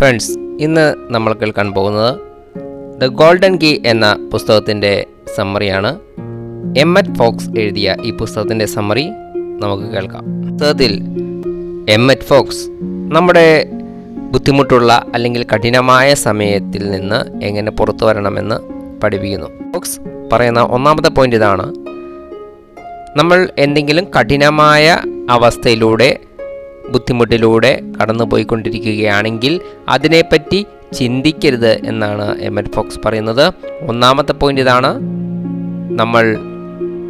Friends ഇന്ന് നമ്മൾ കേൾക്കാൻ പോകുന്നത് ദ ഗോൾഡൻ കീ എന്ന പുസ്തകത്തിന്റെ സമ്മറിയാണ്. എം എറ്റ് ഫോക്സ് എഴുതിയ ഈ പുസ്തകത്തിന്റെ സമ്മറി നമുക്ക് കേൾക്കാം. പുസ്തകത്തിൽ എം എറ്റ് ഫോക്സ് നമ്മുടെ ബുദ്ധിമുട്ടുള്ള അല്ലെങ്കിൽ കഠിനമായ സമയത്തിൽ നിന്ന് എങ്ങനെ പുറത്തു വരണമെന്ന് പഠിപ്പിക്കുന്നു. ഫോക്സ് പറയുന്ന ഒന്നാമത്തെ പോയിന്റ് ഇതാണ്. നമ്മൾ എന്തെങ്കിലും കഠിനമായ അവസ്ഥയിലൂടെ ബുദ്ധിമുട്ടിലൂടെ കടന്നു പോയിക്കൊണ്ടിരിക്കുകയാണെങ്കിൽ അതിനെപ്പറ്റി ചിന്തിക്കരുത് എന്നാണ് എം എൽ ഫോക്സ് പറയുന്നത്. ഒന്നാമത്തെ പോയിന്റ് ഇതാണ് നമ്മൾ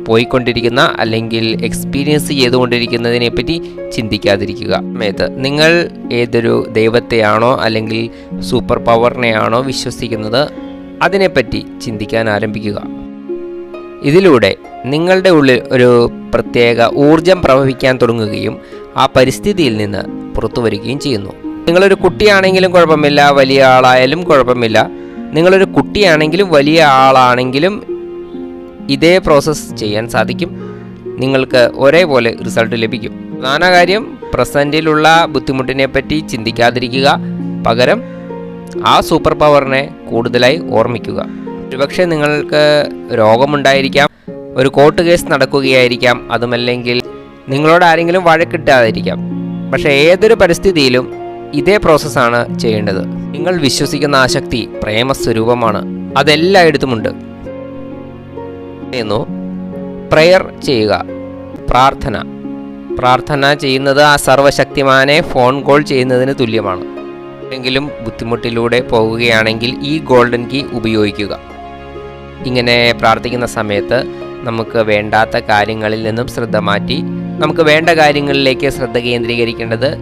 പോയിക്കൊണ്ടിരിക്കുന്ന അല്ലെങ്കിൽ എക്സ്പീരിയൻസ് ചെയ്തുകൊണ്ടിരിക്കുന്നതിനെ പറ്റി ചിന്തിക്കാതിരിക്കുക. സമയത്ത് നിങ്ങൾ ഏതൊരു ദൈവത്തെയാണോ അല്ലെങ്കിൽ സൂപ്പർ പവറിനെയാണോ വിശ്വസിക്കുന്നത് അതിനെപ്പറ്റി ചിന്തിക്കാൻ ആരംഭിക്കുക. ഇതിലൂടെ നിങ്ങളുടെ ഉള്ളിൽ ഒരു പ്രത്യേക ഊർജം പ്രവഹിക്കാൻ തുടങ്ങുകയും ആ പരിസ്ഥിതിയിൽ നിന്ന് പുറത്തു വരികയും ചെയ്യുന്നു. നിങ്ങളൊരു കുട്ടിയാണെങ്കിലും കുഴപ്പമില്ല വലിയ ആളായാലും കുഴപ്പമില്ല. നിങ്ങളൊരു കുട്ടിയാണെങ്കിലും വലിയ ആളാണെങ്കിലും ഇതേ പ്രോസസ്സ് ചെയ്യാൻ സാധിക്കും. നിങ്ങൾക്ക് ഒരേപോലെ റിസൾട്ട് ലഭിക്കും. പ്രധാന കാര്യം പ്രസന്റിലുള്ള ബുദ്ധിമുട്ടിനെ പറ്റി ചിന്തിക്കാതിരിക്കുക. പകരം ആ സൂപ്പർ പവറിനെ കൂടുതലായി ഓർമ്മിക്കുക. ഒരുപക്ഷെ നിങ്ങൾക്ക് രോഗമുണ്ടായിരിക്കാം ഒരു കോർട്ട് കേസ് നടക്കുകയായിരിക്കാം അതുമല്ലെങ്കിൽ നിങ്ങളോട് ആരെങ്കിലും വഴക്കിട്ടാതിരിക്കാം പക്ഷേ ഏതൊരു പരിസ്ഥിതിയിലും ഇതേ പ്രോസസ്സാണ് ചെയ്യേണ്ടത്. നിങ്ങൾ വിശ്വസിക്കുന്ന ആ ശക്തി പ്രേമസ്വരൂപമാണ്. അതെല്ലായിടത്തുമുണ്ട്. പ്രയർ പ്രെയർ ചെയ്യുക. പ്രാർത്ഥന. പ്രാർത്ഥന ചെയ്യുന്നത് ആ സർവശക്തിമാനെ ഫോൺ കോൾ ചെയ്യുന്നതിന് തുല്യമാണ്. എങ്കിലും ബുദ്ധിമുട്ടിലൂടെ പോവുകയാണെങ്കിൽ ഈ ഗോൾഡൻ കീ ഉപയോഗിക്കുക. ഇങ്ങനെ പ്രാർത്ഥിക്കുന്ന സമയത്ത് നമുക്ക് വേണ്ടാത്ത കാര്യങ്ങളിൽ നിന്നും ശ്രദ്ധ മാറ്റി നമുക്ക് വേണ്ട കാര്യങ്ങളിലേക്ക് ശ്രദ്ധ കേന്ദ്രീകരിക്കേണ്ടത്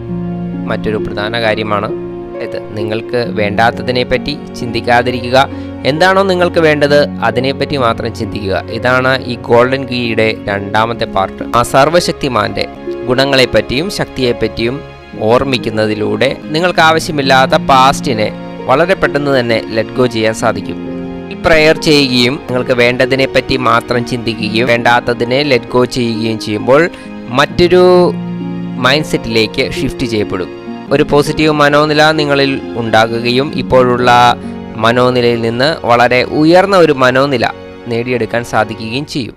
മറ്റൊരു പ്രധാന കാര്യമാണ്. ഇത് നിങ്ങൾക്ക് വേണ്ടാത്തതിനെ പറ്റി ചിന്തിക്കാതിരിക്കുക. എന്താണോ നിങ്ങൾക്ക് വേണ്ടത് അതിനെപ്പറ്റി മാത്രം ചിന്തിക്കുക. ഇതാണ് ഈ ഗോൾഡൻ കീയുടെ രണ്ടാമത്തെ പാർട്ട്. ആ സർവശക്തിമാന്റെ ഗുണങ്ങളെപ്പറ്റിയും ശക്തിയെപ്പറ്റിയും ഓർമ്മിക്കുന്നതിലൂടെ നിങ്ങൾക്ക് ആവശ്യമില്ലാത്ത പാസ്റ്റിനെ വളരെ പെട്ടെന്ന് തന്നെ ലെറ്റ് ഗോ ചെയ്യാൻ സാധിക്കും. പ്രയർ ചെയ്യുകയും നിങ്ങൾക്ക് വേണ്ടതിനെ പറ്റി മാത്രം ചിന്തിക്കുകയും വേണ്ടാത്തതിനെ ലെറ്റ് ഗോ ചെയ്യുകയും ചെയ്യുമ്പോൾ മറ്റൊരു മൈൻഡ് സെറ്റിലേക്ക് ഷിഫ്റ്റ് ചെയ്യപ്പെടും. ഒരു പോസിറ്റീവ് മനോനില നിങ്ങളിൽ ഉണ്ടാകുകയും ഇപ്പോഴുള്ള മനോനിലയിൽ നിന്ന് വളരെ ഉയർന്ന ഒരു മനോനില നേടിയെടുക്കാൻ സാധിക്കുകയും ചെയ്യും.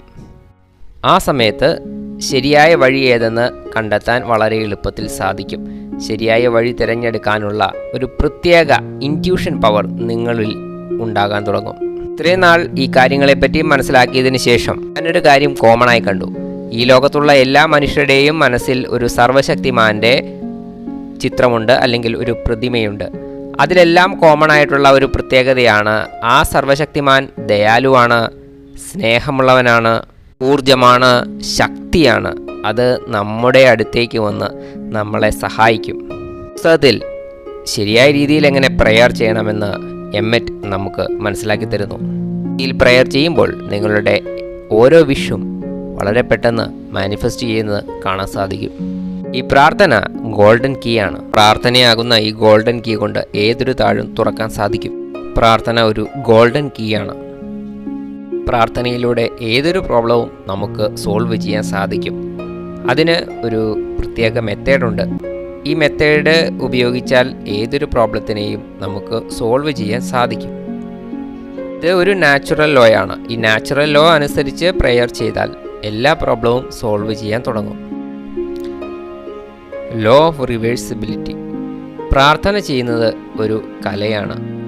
ആ സമയത്ത് ശരിയായ വഴി ഏതെന്ന് കണ്ടെത്താൻ വളരെ എളുപ്പത്തിൽ സാധിക്കും. ശരിയായ വഴി തിരഞ്ഞെടുക്കാനുള്ള ഒരു പ്രത്യേക ഇന്റ്യൂഷൻ പവർ നിങ്ങളിൽ ഉണ്ടാകാൻ തുടങ്ങും. ഇത്രയും നാൾ ഈ കാര്യങ്ങളെപ്പറ്റി മനസ്സിലാക്കിയതിന് ശേഷം ഞാനൊരു കാര്യം കോമൺ ആയി കണ്ടു. ഈ ലോകത്തുള്ള എല്ലാ മനുഷ്യരുടെയും മനസ്സിൽ ഒരു സർവശക്തിമാന്റെ ചിത്രമുണ്ട് അല്ലെങ്കിൽ ഒരു പ്രതിമയുണ്ട്. അതിലെല്ലാം കോമൺ ആയിട്ടുള്ള ഒരു പ്രത്യേകതയാണ് ആ സർവശക്തിമാൻ ദയാലുവാണ് സ്നേഹമുള്ളവനാണ് ഊർജമാണ് ശക്തിയാണ്. അത് നമ്മുടെ അടുത്തേക്ക് വന്ന് നമ്മളെ സഹായിക്കും. പുസ്തകത്തിൽ ശരിയായ രീതിയിൽ എങ്ങനെ പ്രയർ ചെയ്യണമെന്ന് എമ്മറ്റ് നമുക്ക് മനസ്സിലാക്കി തരുന്നു. ഇതിൽ പ്രയർ ചെയ്യുമ്പോൾ നിങ്ങളുടെ ഓരോ വിഷും വളരെ പെട്ടെന്ന് മാനിഫെസ്റ്റ് ചെയ്യുന്നത് കാണാൻ സാധിക്കും. ഈ പ്രാർത്ഥന ഗോൾഡൻ കീ ആണ്. പ്രാർത്ഥനയാകുന്ന ഈ ഗോൾഡൻ കീ കൊണ്ട് ഏതൊരു താഴും തുറക്കാൻ സാധിക്കും. പ്രാർത്ഥന ഒരു ഗോൾഡൻ കീ ആണ്. പ്രാർത്ഥനയിലൂടെ ഏതൊരു പ്രോബ്ലവും നമുക്ക് സോൾവ് ചെയ്യാൻ സാധിക്കും. അതിന് ഒരു പ്രത്യേക മെത്തേഡുണ്ട് ഈ മെത്തേഡ് ഉപയോഗിച്ചാൽ ഏതൊരു പ്രോബ്ലത്തിനെയും നമുക്ക് സോൾവ് ചെയ്യാൻ സാധിക്കും. ഇത് ഒരു നാച്ചുറൽ ലോ ആണ്. ഈ നാച്ചുറൽ ലോ അനുസരിച്ച് പ്രെയർ ചെയ്താൽ എല്ലാ പ്രോബ്ലവും സോൾവ് ചെയ്യാൻ തുടങ്ങും. ലോ ഓഫ് റിവേഴ്സിബിലിറ്റി പ്രാർത്ഥന ചെയ്യുന്നത് ഒരു കലയാണ്.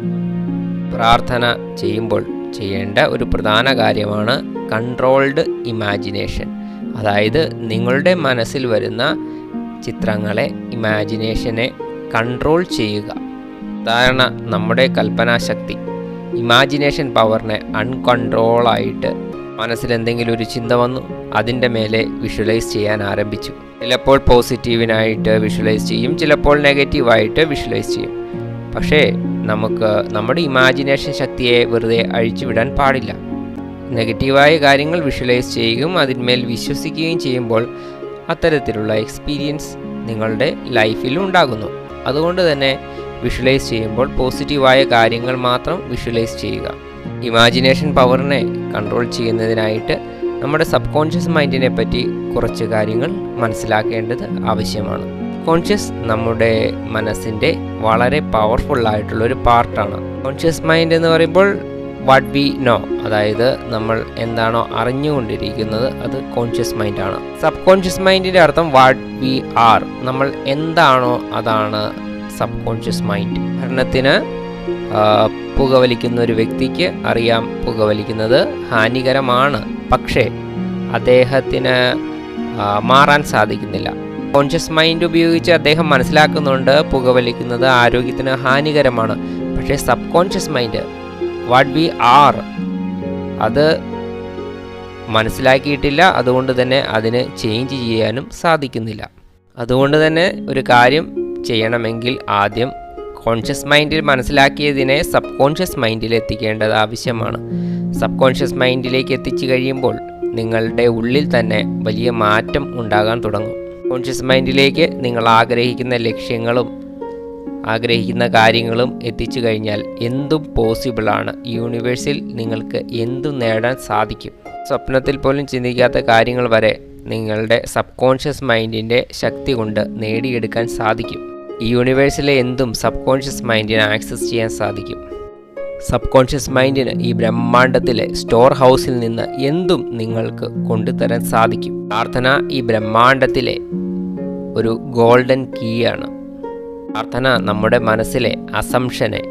പ്രാർത്ഥന ചെയ്യുമ്പോൾ ചെയ്യേണ്ട ഒരു പ്രധാന കാര്യമാണ് കൺട്രോൾഡ് ഇമാജിനേഷൻ അതായത് നിങ്ങളുടെ മനസ്സിൽ വരുന്ന ചിത്രങ്ങളെ ഇമാജിനേഷനെ കൺട്രോൾ ചെയ്യുക. ഉദാഹരണ നമ്മുടെ കൽപ്പനാശക്തി. ഇമാജിനേഷൻ പവറിനെ അൺകൺട്രോളായിട്ട് മനസ്സിൽ എന്തെങ്കിലും ഒരു ചിന്ത വന്നു അതിന്റെ മേലെ വിഷ്വലൈസ് ചെയ്യാൻ ആരംഭിച്ചു. ചിലപ്പോൾ പോസിറ്റീവിനായിട്ട് വിഷ്വലൈസ് ചെയ്യും ചിലപ്പോൾ നെഗറ്റീവായിട്ട് വിഷ്വലൈസ് ചെയ്യും. പക്ഷേ നമുക്ക് നമ്മുടെ ഇമാജിനേഷൻ ശക്തിയെ വെറുതെ അഴിച്ചുവിടാൻ പാടില്ല. നെഗറ്റീവായ കാര്യങ്ങൾ വിഷ്വലൈസ് ചെയ്യുകയും അതിന്മേൽ വിശ്വസിക്കുകയും ചെയ്യുമ്പോൾ അത്തരത്തിലുള്ള എക്സ്പീരിയൻസ് നിങ്ങളുടെ ലൈഫിൽ ഉണ്ടാകുന്നു. അതുകൊണ്ട് തന്നെ വിഷ്വലൈസ് ചെയ്യുമ്പോൾ പോസിറ്റീവായ കാര്യങ്ങൾ മാത്രം വിഷ്വലൈസ് ചെയ്യുക. ഇമാജിനേഷൻ പവറിനെ കൺട്രോൾ ചെയ്യുന്നതിനായിട്ട് നമ്മുടെ സബ് കോൺഷ്യസ് മൈൻഡിനെ പറ്റി കുറച്ച് കാര്യങ്ങൾ മനസ്സിലാക്കേണ്ടത് ആവശ്യമാണ്. കോൺഷ്യസ് നമ്മുടെ മനസ്സിന്റെ വളരെ പവർഫുൾ ആയിട്ടുള്ള ഒരു പാർട്ടാണ് കോൺഷ്യസ് മൈൻഡ് എന്ന് പറയുമ്പോൾ വാട്ട് വി നോ അതായത് നമ്മൾ എന്താണോ അറിഞ്ഞുകൊണ്ടിരിക്കുന്നത് അത് കോൺഷ്യസ് മൈൻഡാണ് സബ് കോൺഷ്യസ് മൈൻഡിന്റെ അർത്ഥം വാട്ട് വി ആർ നമ്മൾ എന്താണോ അതാണ് സബ് കോൺഷ്യസ് മൈൻഡ് ഉദാഹരണത്തിന് പുകവലിക്കുന്ന ഒരു വ്യക്തിക്ക് അറിയാം പുകവലിക്കുന്നത് ഹാനികരമാണ്. പക്ഷേ അദ്ദേഹത്തിന് മാറാൻ സാധിക്കുന്നില്ല. കോൺഷ്യസ് മൈൻഡ് ഉപയോഗിച്ച് അദ്ദേഹം മനസ്സിലാക്കുന്നുണ്ട് പുകവലിക്കുന്നത് ആരോഗ്യത്തിന് ഹാനികരമാണ്. പക്ഷേ subconscious mind what we are അത് മനസ്സിലാക്കിയിട്ടില്ല അതുകൊണ്ട് തന്നെ അതിന് ചേഞ്ച് ചെയ്യാനും സാധിക്കുന്നില്ല. അതുകൊണ്ട് തന്നെ ഒരു കാര്യം ചെയ്യണമെങ്കിൽ ആദ്യം കോൺഷ്യസ് മൈൻഡിൽ മനസ്സിലാക്കിയതിനെ സബ് കോൺഷ്യസ് മൈൻഡിൽ എത്തിക്കേണ്ടത് ആവശ്യമാണ്. സബ് കോൺഷ്യസ് മൈൻഡിലേക്ക് എത്തിച്ചു കഴിയുമ്പോൾ നിങ്ങളുടെ ഉള്ളിൽ തന്നെ വലിയ മാറ്റം ഉണ്ടാകാൻ തുടങ്ങും. കോൺഷ്യസ് മൈൻഡിലേക്ക് നിങ്ങൾ ആഗ്രഹിക്കുന്ന ലക്ഷ്യങ്ങളും ആഗ്രഹിക്കുന്ന കാര്യങ്ങളും എത്തിച്ചു കഴിഞ്ഞാൽ എന്തും പോസിബിളാണ് യൂണിവേഴ്സിൽ നിങ്ങൾക്ക് എന്തും നേടാൻ സാധിക്കും. സ്വപ്നത്തിൽ പോലും ചിന്തിക്കാത്ത കാര്യങ്ങൾ വരെ നിങ്ങളുടെ സബ് കോൺഷ്യസ് മൈൻഡിന്റെ ശക്തി കൊണ്ട് നേടിയെടുക്കാൻ സാധിക്കും. ഈ യൂണിവേഴ്സിലെ എന്തും സബ് കോൺഷ്യസ് മൈൻഡിന് ആക്സസ് ചെയ്യാൻ സാധിക്കും. സബ് കോൺഷ്യസ് മൈൻഡിന് ഈ ബ്രഹ്മാണ്ടത്തിലെ സ്റ്റോർ ഹൗസിൽ നിന്ന് എന്തും നിങ്ങൾക്ക് കൊണ്ടുതരാൻ സാധിക്കും. പ്രാർത്ഥന ഈ ബ്രഹ്മാണ്ടത്തിലെ ഒരു ഗോൾഡൻ കീ ആണ്. പ്രാർത്ഥന നമ്മുടെ മനസ്സിലെ അസംഷനെ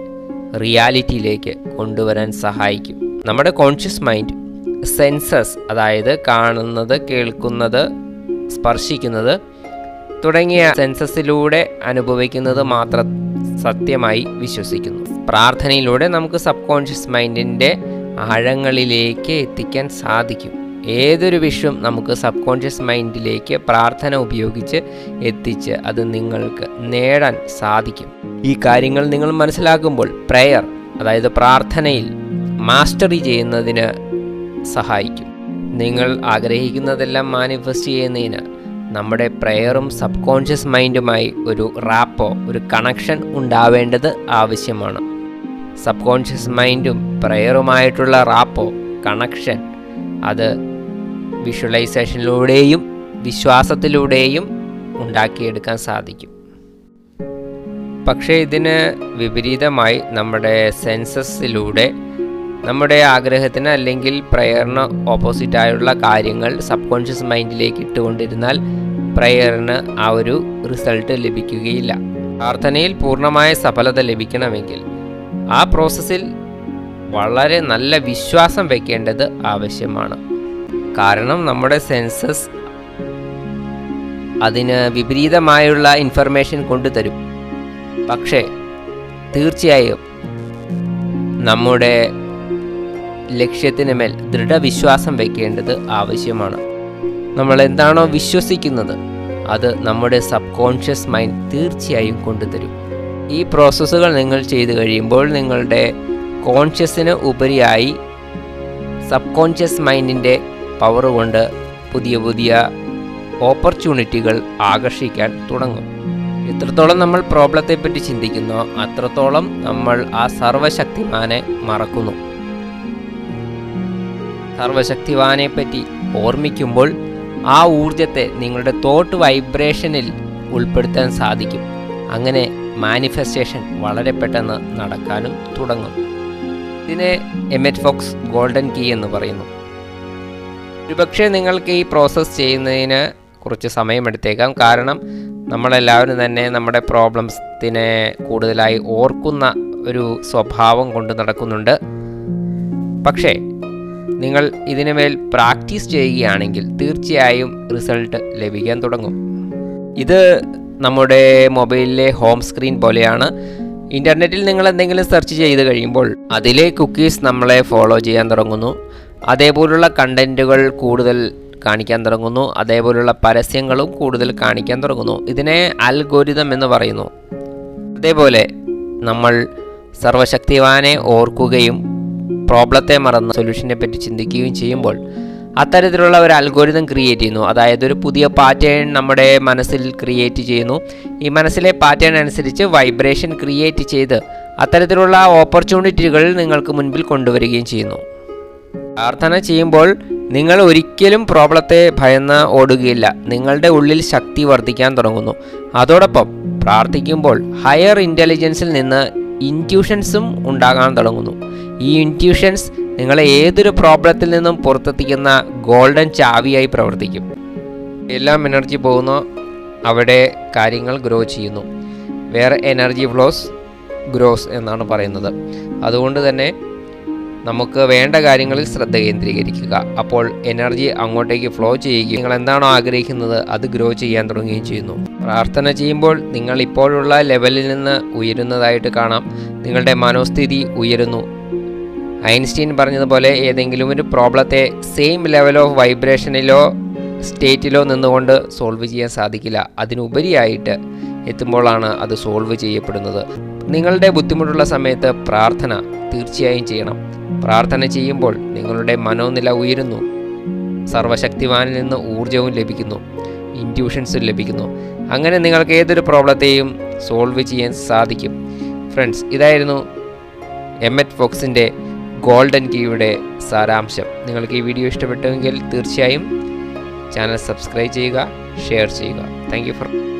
റിയാലിറ്റിയിലേക്ക് കൊണ്ടുവരാൻ സഹായിക്കും. നമ്മുടെ കോൺഷ്യസ് മൈൻഡ് സെൻസസ് അതായത് കാണുന്നത് കേൾക്കുന്നത് സ്പർശിക്കുന്നത് തുടങ്ങിയ സെൻസസിലൂടെ അനുഭവിക്കുന്നത് മാത്രം സത്യമായി വിശ്വസിക്കുന്നു. പ്രാർത്ഥനയിലൂടെ നമുക്ക് സബ് കോൺഷ്യസ് മൈൻഡിന്റെ ആഴങ്ങളിലേക്ക് എത്തിക്കാൻ സാധിക്കും. ഏതൊരു വിഷയം നമുക്ക് സബ് കോൺഷ്യസ് മൈൻഡിലേക്ക് പ്രാർത്ഥന ഉപയോഗിച്ച് എത്തിച്ച് അത് നിങ്ങൾക്ക് നേടാൻ സാധിക്കും. ഈ കാര്യങ്ങൾ നിങ്ങൾ മനസ്സിലാക്കുമ്പോൾ പ്രെയർ അതായത് പ്രാർത്ഥനയിൽ മാസ്റ്ററി ചെയ്യുന്നതിന് സഹായിക്കും. നിങ്ങൾ ആഗ്രഹിക്കുന്നതെല്ലാം മാനിഫെസ്റ്റ് ചെയ്യുന്നതിന് നമ്മുടെ പ്രെയറും സബ് കോൺഷ്യസ് മൈൻഡുമായി ഒരു റാപ്പോ ഒരു കണക്ഷൻ ഉണ്ടാവേണ്ടത് ആവശ്യമാണ്. സബ് കോൺഷ്യസ് മൈൻഡും പ്രെയറുമായിട്ടുള്ള റാപ്പോ കണക്ഷൻ അത് വിഷ്വലൈസേഷനിലൂടെയും വിശ്വാസത്തിലൂടെയും ഉണ്ടാക്കിയെടുക്കാൻ സാധിക്കും. പക്ഷേ ഇതിന് വിപരീതമായി നമ്മുടെ സെൻസസിലൂടെ നമ്മുടെ ആഗ്രഹത്തിന് അല്ലെങ്കിൽ പ്രയറിന് ഓപ്പോസിറ്റായുള്ള കാര്യങ്ങൾ സബ് കോൺഷ്യസ് മൈൻഡിലേക്ക് ഇട്ടുകൊണ്ടിരുന്നാൽ പ്രയറിന് ആ ഒരു റിസൾട്ട് ലഭിക്കുകയില്ല. പ്രാർത്ഥനയിൽ പൂർണമായ സഫലത ലഭിക്കണമെങ്കിൽ ആ പ്രോസസ്സിൽ വളരെ നല്ല വിശ്വാസം വയ്ക്കേണ്ടത് ആവശ്യമാണ്. കാരണം നമ്മുടെ സെൻസസ് അതിന് വിപരീതമായുള്ള ഇൻഫർമേഷൻ കൊണ്ടുതരും. പക്ഷേ തീർച്ചയായും നമ്മുടെ ലക്ഷ്യത്തിന് മേൽ ദൃഢവിശ്വാസം വയ്ക്കേണ്ടത് ആവശ്യമാണ്. നമ്മൾ എന്താണോ വിശ്വസിക്കുന്നത് അത് നമ്മുടെ സബ് കോൺഷ്യസ് മൈൻഡ് തീർച്ചയായും കൊണ്ടുതരും. ഈ പ്രോസസ്സുകൾ നിങ്ങൾ ചെയ്തു കഴിയുമ്പോൾ നിങ്ങളുടെ കോൺഷ്യസിന് ഉപരിയായി സബ് കോൺഷ്യസ് മൈൻഡിന്റെ പവർ കൊണ്ട് പുതിയ പുതിയ ഓപ്പർച്യൂണിറ്റികൾ ആകർഷിക്കാൻ തുടങ്ങും. എത്രത്തോളം നമ്മൾ പ്രോബ്ലത്തെപ്പറ്റി ചിന്തിക്കുന്നോ അത്രത്തോളം നമ്മൾ ആ സർവശക്തിമാനെ മറക്കുന്നു. സർവശക്തിവാനെ പറ്റി ഓർമ്മിക്കുമ്പോൾ ആ ഊർജത്തെ നിങ്ങളുടെ തോട്ട് വൈബ്രേഷനിൽ ഉൾപ്പെടുത്താൻ സാധിക്കും. അങ്ങനെ മാനിഫെസ്റ്റേഷൻ വളരെ പെട്ടെന്ന് നടക്കാനും തുടങ്ങും. ഇതിനെ എമെറ്റ് ഫോക്സ് ഗോൾഡൻ കീ എന്ന് പറയുന്നു. ഒരുപക്ഷെ നിങ്ങൾക്ക് ഈ പ്രോസസ്സ് ചെയ്യുന്നതിന് കുറച്ച് സമയമെടുത്തേക്കാം. കാരണം നമ്മളെല്ലാവരും തന്നെ നമ്മുടെ പ്രോബ്ലംസിനെ കൂടുതലായി ഓർക്കുന്ന ഒരു സ്വഭാവം കൊണ്ട് നടക്കുന്നുണ്ട്. പക്ഷേ നിങ്ങൾ ഇതിനുമേൽ പ്രാക്ടീസ് ചെയ്യുകയാണെങ്കിൽ തീർച്ചയായും റിസൾട്ട് ലഭിക്കാൻ തുടങ്ങും. ഇത് നമ്മുടെ മൊബൈലിലെ ഹോം സ്ക്രീൻ പോലെയാണ്. ഇന്റർനെറ്റിൽ നിങ്ങൾ എന്തെങ്കിലും സെർച്ച് ചെയ്ത് കഴിയുമ്പോൾ അതിലെ കുക്കീസ് നമ്മളെ ഫോളോ ചെയ്യാൻ തുടങ്ങുന്നു. അതേപോലുള്ള കണ്ടന്റുകൾ കൂടുതൽ കാണിക്കാൻ തുടങ്ങുന്നു. അതേപോലുള്ള പരസ്യങ്ങളും കൂടുതൽ കാണിക്കാൻ തുടങ്ങുന്നു. ഇതിനെ അൽഗോരിതം എന്ന് പറയുന്നു. അതേപോലെ നമ്മൾ സർവശക്തിവാനെ ഓർക്കുകയും പ്രോബ്ലത്തെ മറന്ന് സൊല്യൂഷനെ പറ്റി ചിന്തിക്കുകയും ചെയ്യുമ്പോൾ അത്തരത്തിലുള്ള ഒരു അൽഗോരിതം ക്രിയേറ്റ് ചെയ്യുന്നു. അതായത് ഒരു പുതിയ പാറ്റേൺ നമ്മുടെ മനസ്സിൽ ക്രിയേറ്റ് ചെയ്യുന്നു. ഈ മനസ്സിലെ പാറ്റേൺ അനുസരിച്ച് വൈബ്രേഷൻ ക്രിയേറ്റ് ചെയ്ത് അത്തരത്തിലുള്ള ഓപ്പർച്യൂണിറ്റികൾ നിങ്ങൾക്ക് മുൻപിൽ കൊണ്ടുവരികയും ചെയ്യുന്നു. പ്രാർത്ഥന ചെയ്യുമ്പോൾ നിങ്ങൾ ഒരിക്കലും പ്രോബ്ലത്തെ ഭയന്ന് ഓടുകയില്ല. നിങ്ങളുടെ ഉള്ളിൽ ശക്തി വർദ്ധിക്കാൻ തുടങ്ങുന്നു. അതോടൊപ്പം പ്രാർത്ഥിക്കുമ്പോൾ ഹയർ ഇന്റലിജൻസിൽ നിന്ന് ഇന്റ്യൂഷൻസും ഉണ്ടാകാൻ തുടങ്ങുന്നു. ഈ ഇന്റ്യൂഷൻസ് നിങ്ങളെ ഏതൊരു പ്രോബ്ലത്തിൽ നിന്നും പുറത്തെത്തിക്കുന്ന ഗോൾഡൻ ചാവിയായി പ്രവർത്തിക്കും. എല്ലാം എനർജി പോകുന്നു. അവിടെ കാര്യങ്ങൾ ഗ്രോ ചെയ്യുന്നു. വേറെ എനർജി ഫ്ലോസ് ഗ്രോസ് എന്നാണ് പറയുന്നത്. അതുകൊണ്ട് തന്നെ നമുക്ക് വേണ്ട കാര്യങ്ങളിൽ ശ്രദ്ധ കേന്ദ്രീകരിക്കുക. അപ്പോൾ എനർജി അങ്ങോട്ടേക്ക് ഫ്ലോ ചെയ്യുകയും നിങ്ങൾ എന്താണോ ആഗ്രഹിക്കുന്നത് അത് ഗ്രോ ചെയ്യാൻ തുടങ്ങുകയും ചെയ്യുന്നു. പ്രാർത്ഥന ചെയ്യുമ്പോൾ നിങ്ങൾ ഇപ്പോഴുള്ള ലെവലിൽ നിന്ന് ഉയരുന്നതായിട്ട് കാണാം. നിങ്ങളുടെ മനോസ്ഥിതി ഉയരുന്നു. ഐൻസ്റ്റീൻ പറഞ്ഞതുപോലെ ഏതെങ്കിലും ഒരു പ്രോബ്ലത്തെ സെയിം ലെവൽ ഓഫ് വൈബ്രേഷനിലോ സ്റ്റേറ്റിലോ നിന്നുകൊണ്ട് സോൾവ് ചെയ്യാൻ സാധിക്കില്ല. അതിനുപരിയായിട്ട് എത്തുമ്പോഴാണ് അത് സോൾവ് ചെയ്യപ്പെടുന്നത്. നിങ്ങളുടെ ബുദ്ധിമുട്ടുള്ള സമയത്ത് പ്രാർത്ഥന. തീർച്ചയായും ചെയ്യണം. പ്രാർത്ഥന ചെയ്യുമ്പോൾ നിങ്ങളുടെ മനോനില ഉയരുന്നു. സർവശക്തിവാനിൽ നിന്ന് ഊർജവും ലഭിക്കുന്നു. ഇന്റ്യൂഷൻസും ലഭിക്കുന്നു. അങ്ങനെ നിങ്ങൾക്ക് ഏതൊരു പ്രോബ്ലത്തെയും സോൾവ് ചെയ്യാൻ സാധിക്കും. ഫ്രണ്ട്സ് ഇതായിരുന്നു എം എറ്റ് ഫോക്സിന്റെ ഗോൾഡൻ കീയുടെ സാരാംശം. നിങ്ങൾക്ക് ഈ വീഡിയോ ഇഷ്ടപ്പെട്ടുവെങ്കിൽ തീർച്ചയായും ചാനൽ സബ്സ്ക്രൈബ് ചെയ്യുക ഷെയർ ചെയ്യുക. Thank for